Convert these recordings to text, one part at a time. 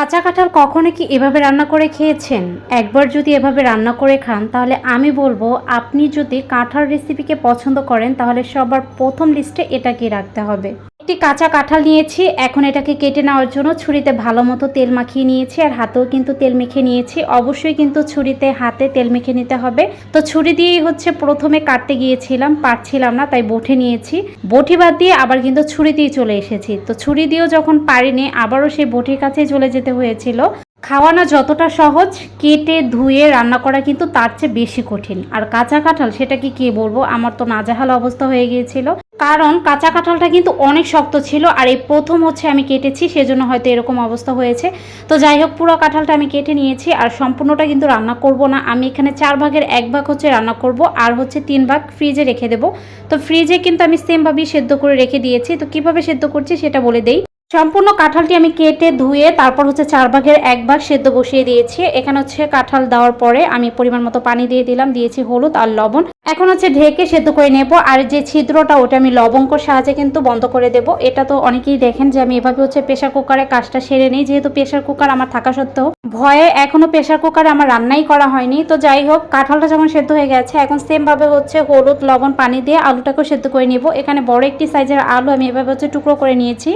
কাঁচা কাঁঠাল কখনো কি এভাবে রান্না করে খেয়েছেন? একবার যদি এভাবে রান্না করে খান, তাহলে আমি বলব, আপনি যদি কাঁঠাল রেসিপিকে পছন্দ করেন, তাহলে সবার প্রথম লিস্টে এটাকে রাখতে হবে। একটি কাঁচা কাঁঠাল নিয়েছি, এখন এটাকে কেটে নেওয়ার জন্য ছুরিতে ভালো মতো তেল মাখিয়ে নিয়েছি আর হাতেও কিন্তু তেল মেখে নিয়েছি। অবশ্যই কিন্তু ছুরিতে হাতে তেল মেখে নিতে হবে। তো ছুরি দিয়েই হচ্ছে প্রথমে কাটতে গিয়েছিলাম, পারছিলাম না, তাই বঠে নিয়েছি। বটি বাদ দিয়ে আবার কিন্তু ছুরি দিয়ে চলে এসেছি। তো ছুরি দিয়েও যখন পারিনি, আবারও সেই বটির কাছেই চলে যেতে হয়েছিল। খাওয়ানো যতটা সহজ, কেটে ধুয়ে রান্না করা কিন্তু তার চেয়ে বেশি কঠিন। আর কাঁচা কাঁঠাল সেটা কি কে বলব? আমার তো নাজাহাল অবস্থা হয়ে গিয়েছিল। কারণ কাঁচা কাঁঠালটা কিন্তু অনেক শক্ত ছিল আর এই প্রথম হচ্ছে আমি কেটেছি, সেজন্য হয়তো এরকম অবস্থা হয়েছে। তো যাই হোক, পুরো কাঁঠালটা আমি কেটে নিয়েছি আর সম্পূর্ণটা কিন্তু রান্না করব না। আমি এখানে চার ভাগের এক ভাগ হচ্ছে রান্না করব আর হচ্ছে তিন ভাগ ফ্রিজে রেখে দেবো। তো ফ্রিজে কিন্তু আমি সেমভাবেই সেদ্ধ করে রেখে দিয়েছি। তো কীভাবে সেদ্ধ করছি সেটা বলে দেই। সম্পূর্ণ কাঁঠালটি আমি কেটে ধুয়ে তারপর হচ্ছে চার ভাগের এক ভাগ সেদ্ধ বসিয়ে দিয়েছি। এখানে হচ্ছে কাঁঠাল দেওয়ার পরে আমি পরিমাণ মতো পানি দিয়ে দিলাম, দিয়েছি হলুদ আর লবণ। এখন হচ্ছে ঢেকে সেদ্ধ করে নেব, আর যে ছিদ্রটা ওটা আমি লবঙ্গর সাহায্যে কিন্তু বন্ধ করে দেব। এটা তো অনেকেই দেখেন যে আমি এভাবে হচ্ছে প্রেশার কুকারে কাজটা সেরে নিই, যেহেতু প্রেশার কুকার আমার থাকা সত্ত্বেও। ভয়ে এখনও প্রেশার কুকারে আমার রান্নাই করা হয়নি। তো যাই হোক, কাঁঠালটা যখন সেদ্ধ হয়ে গেছে, এখন সেম ভাবে হচ্ছে হলুদ, লবণ, পানি দিয়ে আলুটাকেও সেদ্ধ করে নিব। এখানে বড় একটি সাইজের আলু আমি এভাবে হচ্ছে টুকরো করে নিয়েছি।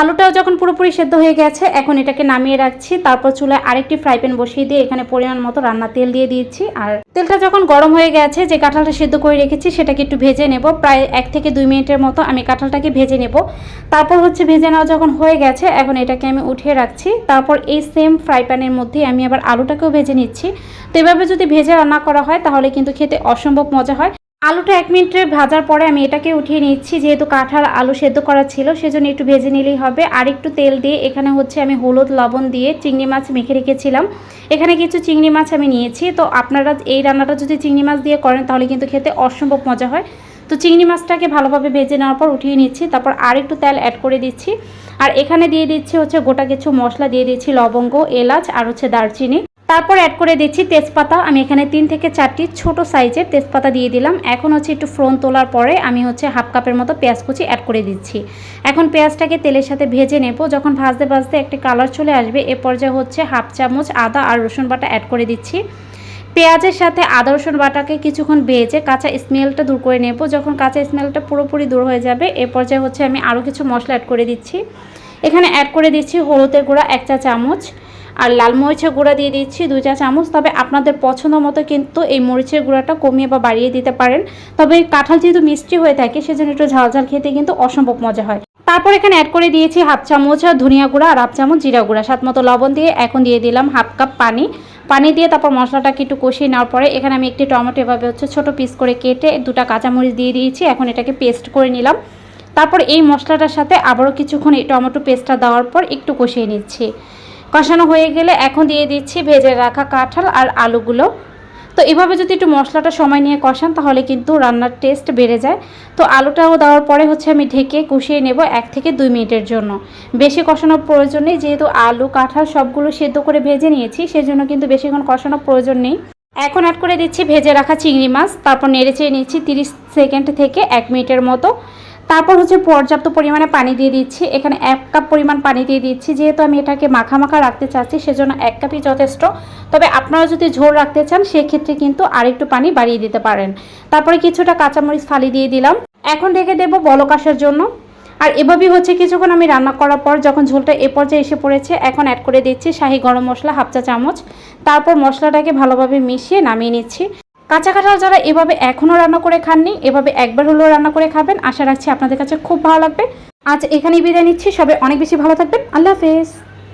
আলুটাও যখন পুরোপুরি সেদ্ধ হয়ে গেছে, এখন এটাকে নামিয়ে রাখছি। তারপর চুলায় আরেকটি ফ্রাই প্যান বসিয়ে দিয়ে এখানে পরিমাণ মতো রান্না তেল দিয়ে দিয়েছি। আর তেলটা যখন গরম হয়ে গেছে, যে কাঁঠালটা সেদ্ধ করে রেখেছি, সেটাকে একটু ভেজে নেব। প্রায় এক থেকে দুই মিনিটের মতো আমি কাঁঠালটাকে ভেজে নেব। তারপর হচ্ছে ভেজে নেওয়া যখন হয়ে গেছে, এখন এটাকে আমি উঠিয়ে রাখছি। তারপর এই সেম ফ্রাই প্যানের মধ্যে আমি আবার আলুটাকেও ভেজে নিচ্ছি। তো এভাবে যদি ভেজে রান্না করা হয়, তাহলে কিন্তু খেতে অসম্ভব মজা হয়। আলুটা এক মিনিটে ভাজার পরে আমি এটাকে উঠিয়ে নিচ্ছি, যেহেতু কাঁঠাল আলু সেদ্ধ করা ছিল, সেজন্য একটু ভেজে নিলেই হবে। আর একটু তেল দিয়ে এখানে হচ্ছে আমি হলুদ লবণ দিয়ে চিংড়ি মাছ মেখে রেখেছিলাম। এখানে কিছু চিংড়ি মাছ আমি নিয়েছি। তো আপনারা এই রান্নাটা যদি চিংড়ি মাছ দিয়ে করেন, তাহলে কিন্তু খেতে অসম্ভব মজা হয়। তো চিংড়ি মাছটাকে ভালোভাবে ভেজে নেওয়ার পর উঠিয়ে নিচ্ছি, তারপর আর একটু তেল অ্যাড করে দিচ্ছি। আর এখানে দিয়ে দিচ্ছি হচ্ছে গোটা কিছু মশলা, দিয়ে দিচ্ছি লবঙ্গ, এলাচ, আর হচ্ছে দারচিনি। তারপর অ্যাড করে দিচ্ছি তেজপাতা। আমি এখানে তিন থেকে চারটি ছোট সাইজের তেজপাতা দিয়ে দিলাম। এখন হচ্ছে একটু ফ্রন তোলার পরে আমি হচ্ছে হাফ কাপের মতো পেঁয়াজ কুচি অ্যাড করে দিচ্ছি। এখন পেঁয়াজটাকে তেলের সাথে ভেজে নেব। যখন ভাজতে ভাজতে একটি কালার চলে আসবে, এ পর্যায়ে হচ্ছে হাফ চামচ আদা আর রসুন বাটা অ্যাড করে দিচ্ছি। পেঁয়াজের সাথে আদা, রসুন বাটাকে কিছুক্ষণ ভেজে কাঁচা স্মেলটা দূর করে নেব। যখন কাঁচা স্মেলটা পুরোপুরি দূর হয়ে যাবে, এ পর্যায়ে হচ্ছে আমি আরও কিছু মশলা অ্যাড করে দিচ্ছি। এখানে অ্যাড করে দিচ্ছি হলুদের গুঁড়া এক চা চামচ আর লাল মরিচের গুঁড়া দিয়ে দিচ্ছি দুই চা চামচ। তবে আপনাদের পছন্দ মতো কিন্তু এই মরিচের গুঁড়াটা কমিয়ে বা বাড়িয়ে দিতে পারেন। তবে কাঁঠাল যেহেতু মিষ্টি হয়ে থাকে, সেজন্য একটু ঝাল ঝাল খেতে কিন্তু অসম্ভব মজা হয়। তারপর এখানে অ্যাড করে দিয়েছি হাফ চামচ ধনিয়া গুঁড়া আর হাফ চামচ জিরা গুঁড়া। সাত মতো লবণ দিয়ে এখন দিয়ে দিলাম হাফ কাপ পানি। পানি দিয়ে তারপর মশলাটাকে একটু কষিয়ে নেওয়ার পরে এখানে আমি একটি টমেটো এভাবে হচ্ছে ছোটো পিস করে কেটে দুটা কাঁচামরিচ দিয়ে দিয়েছি। এখন এটাকে পেস্ট করে নিলাম। তারপর এই মশলাটার সাথে আবারও কিছুক্ষণ এই টমেটো পেস্টটা দেওয়ার পর একটু কষিয়ে নিচ্ছি। কষানো হয়ে গেলে এখন দিয়ে দিচ্ছি ভেজে রাখা কাঁঠাল আর আলুগুলো। তো এভাবে যদি একটু মশলাটা সময় নিয়ে কষান, তাহলে কিন্তু রান্নার টেস্ট বেড়ে যায়। তো আলুটাও দেওয়ার পরে হচ্ছে আমি ঢেকে কষিয়ে নেব এক থেকে দুই মিনিটের জন্য। বেশি কষানোর প্রয়োজন নেই, যেহেতু আলু, কাঁঠাল সবগুলো সেদ্ধ করে ভেজে নিয়েছি, সেজন্য কিন্তু বেশিক্ষণ কষানোর প্রয়োজন নেই। এখন অ্যাড করে দিচ্ছি ভেজে রাখা চিংড়ি মাছ, তারপর নেড়ে চেড়ে নিচ্ছি তিরিশ সেকেন্ড থেকে এক মিনিটের মতো। তারপর হচ্ছে পর্যাপ্ত পরিমাণে পানি দিয়ে দিচ্ছি। এখানে এক কাপ পরিমাণ পানি দিয়ে দিচ্ছি। যেহেতু আমি এটাকে মাখা মাখা রাখতে চাচ্ছি, সেজন্য এক কাপই যথেষ্ট। তবে আপনারা যদি ঝোল রাখতে চান, সেক্ষেত্রে কিন্তু আরেকটু পানি বাড়িয়ে দিতে পারেন। তারপরে কিছুটা কাঁচামরিচ ফালি দিয়ে দিলাম। এখন ঢেকে দেবো বলক আসার জন্য। আর এভাবেই হচ্ছে কিছুক্ষণ আমি রান্না করার পর যখন ঝোলটা এ পর্যায়ে এসে পড়েছে, এখন অ্যাড করে দিচ্ছি শাহি গরম মশলা হাফ চা চামচ। তারপর মশলাটাকে ভালোভাবে মিশিয়ে নামিয়ে নিচ্ছি। কাঁচা কাঁঠাল যারা এভাবে এখনও রান্না করে খাননি, এভাবে একবার হলেও রান্না করে খাবেন। আশা রাখছি আপনাদের কাছে খুব ভালো লাগবে। আজ এখানেই বিদায় নিচ্ছি। সবাই অনেক বেশি ভালো থাকবেন। আল্লাহ হাফেজ।